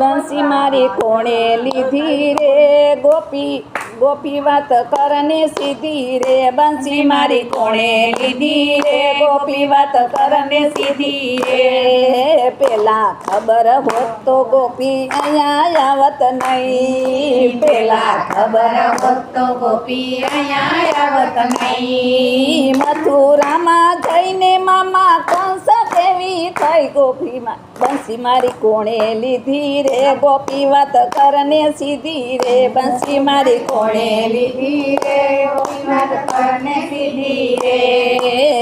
બંસી મારી કોણે લીધી રે? ગોપી ગોપી વાત કરને સીધી રે? બંસી મારી કોણે લીધી રે? ગોપી વાત કરને સીધી રે? પેલા ખબર હોત તો ગોપી અહીંયા આવત નહીં. પેલા ખબર હોત તો ગોપી અહીંયા આવત નહીં. ગોપીમાં બંસી મારી કોણે લીધી રે? ગોપી વાત કરને સીધી રે? બંસી મારી કોણે લીધી રે? ગોપી વાત કરને સીધી રે?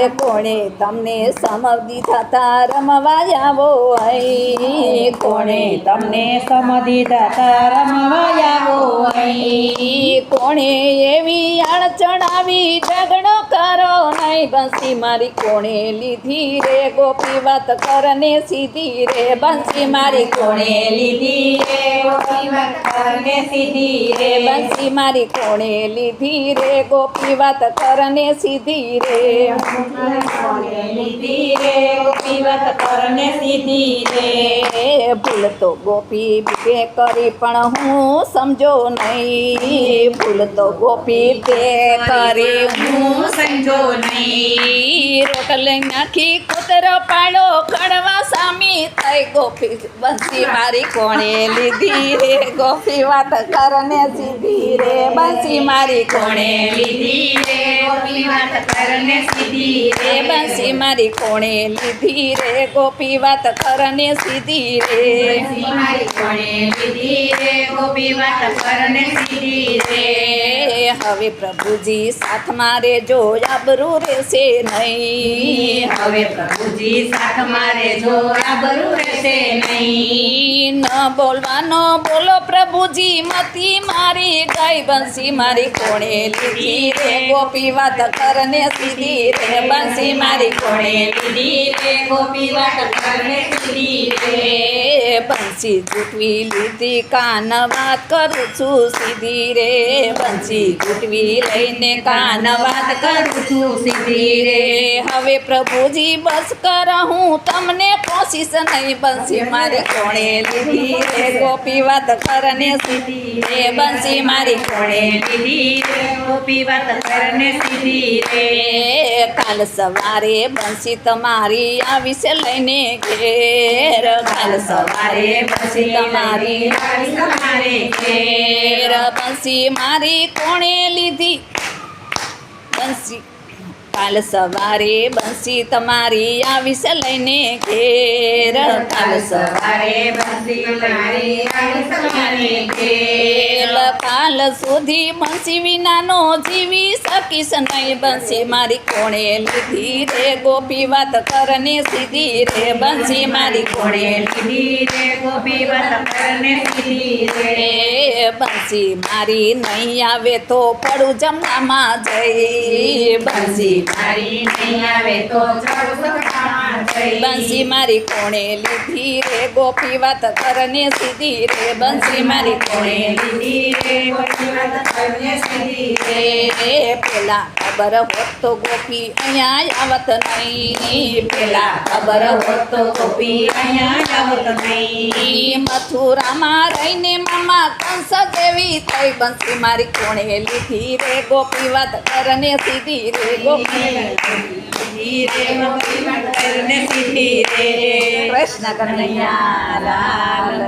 કોણે તમને સમધી થતા તા રમવા આવો અહીં? કોણે તમને સમધી થતા રમવા આવો અહીં? કોણે એવી અડચણ આવી ઝઘડો કરો નહીં બંસી મારી. કોણે લીધી રે? ગોપી વાત કરને સીધી રે? બંસી મારી. કોણે લીધી રે? ગોપી વાત કરને સીધી રે? બંસી મારી. કોણે લીધી રે? ગોપી વાત કરને સીધી રે? ભૂલ તો ગોપી બે કરી, પણ હું સમજો નહીં. ભૂલ તો ગોપી બે કરી, હું હું નહીં. રોટલે નાખી કૂતરો પાડો કણવા સામી થઈ ગોપી બંસી મારી કોણે લીધી રે? ગોપી વાત કરને સીધી રે? બંસી મારી કોણે લીધી રે? ગોપી વાત કરને સીધી રે? બંસી મારી કોણે લીધી રે? ગોપી વાત કરને સીધી રે? મારી કોણે લીધી રે? ગોપી વાત કરને સીધી રે? હવે પ્રભુજી સાથ મારે જો આબરૂ રહેશે નહીં. હવે પ્રભુજી સાથ મારે જો આબરૂ રહેશે નહીં. ન બોલવાનો બોલો પ્રભુજી મતી મારી ગઈ બંસી મારી કોણે લીધી રે? ગોપી વાત કરને સીધી રે? બંસી મારી કોણે લીધી રે? ગોપી વાત કરને સીધી રે રે? બંસી જૂટવી લીધી કાન વાત કરું છું સીધી રે? બંસી જૂટવી લઈને કાન વાત કરું છું સીધી રે. હવે પ્રભુજી, બસ કર, હું તમને કોશિશ નહીં. બંસી મારી કોણે લીધી રે? ગોપી વાત કરને સીધી રે. બંસી મારી કોણે લીધી રે? ગોપી વાત કરને સીધી રે. કાલ સવારે બંસી તમારી આવીશ લઈને ઘેર. કાલ સવારે બંસી તમારી તમારે ઘેર. બંસી મારી કોણે લીધી. બંસી, કાલ સવારે બંસી તમારી આવીશ લઈને ઘેર. કાલ સવારે બંસી તમારી આવી લઈને ઘેર. કાલ સુધી બંસી વિનાનો જીવી શકીશ નહીં. બંસી મારી કોણે લીધી રે? ગોપી વાત કરને સીધી રે? બંસી મારી કોણે લીધી રે? ગોપી વાત કરને સીધી રે? રે મારી નહીં આવે તો પડું જમવામાં જઈ. બંસી મારી નહીં આવે તો. બંસી મારી કોણે લીધી રે? ગોપી વાત કરને સીધી રે. બંસી મારી કોણે લીધી રે? ગોપી વાત કરને સીધી રે. પેલા ખબર હોત ગોપી અહીંયા આવત નહીં. પેલા ખબર હોત ગોપી અહીંયા આવત નહીં. મથુરામાં રહીને મામા કંસ દેવી થઈ બંસી મારી કોણે લીધી રે ગોપી વાત કરને સીધી રે ગોપી. કૃષ્ણ કનૈયા લાલ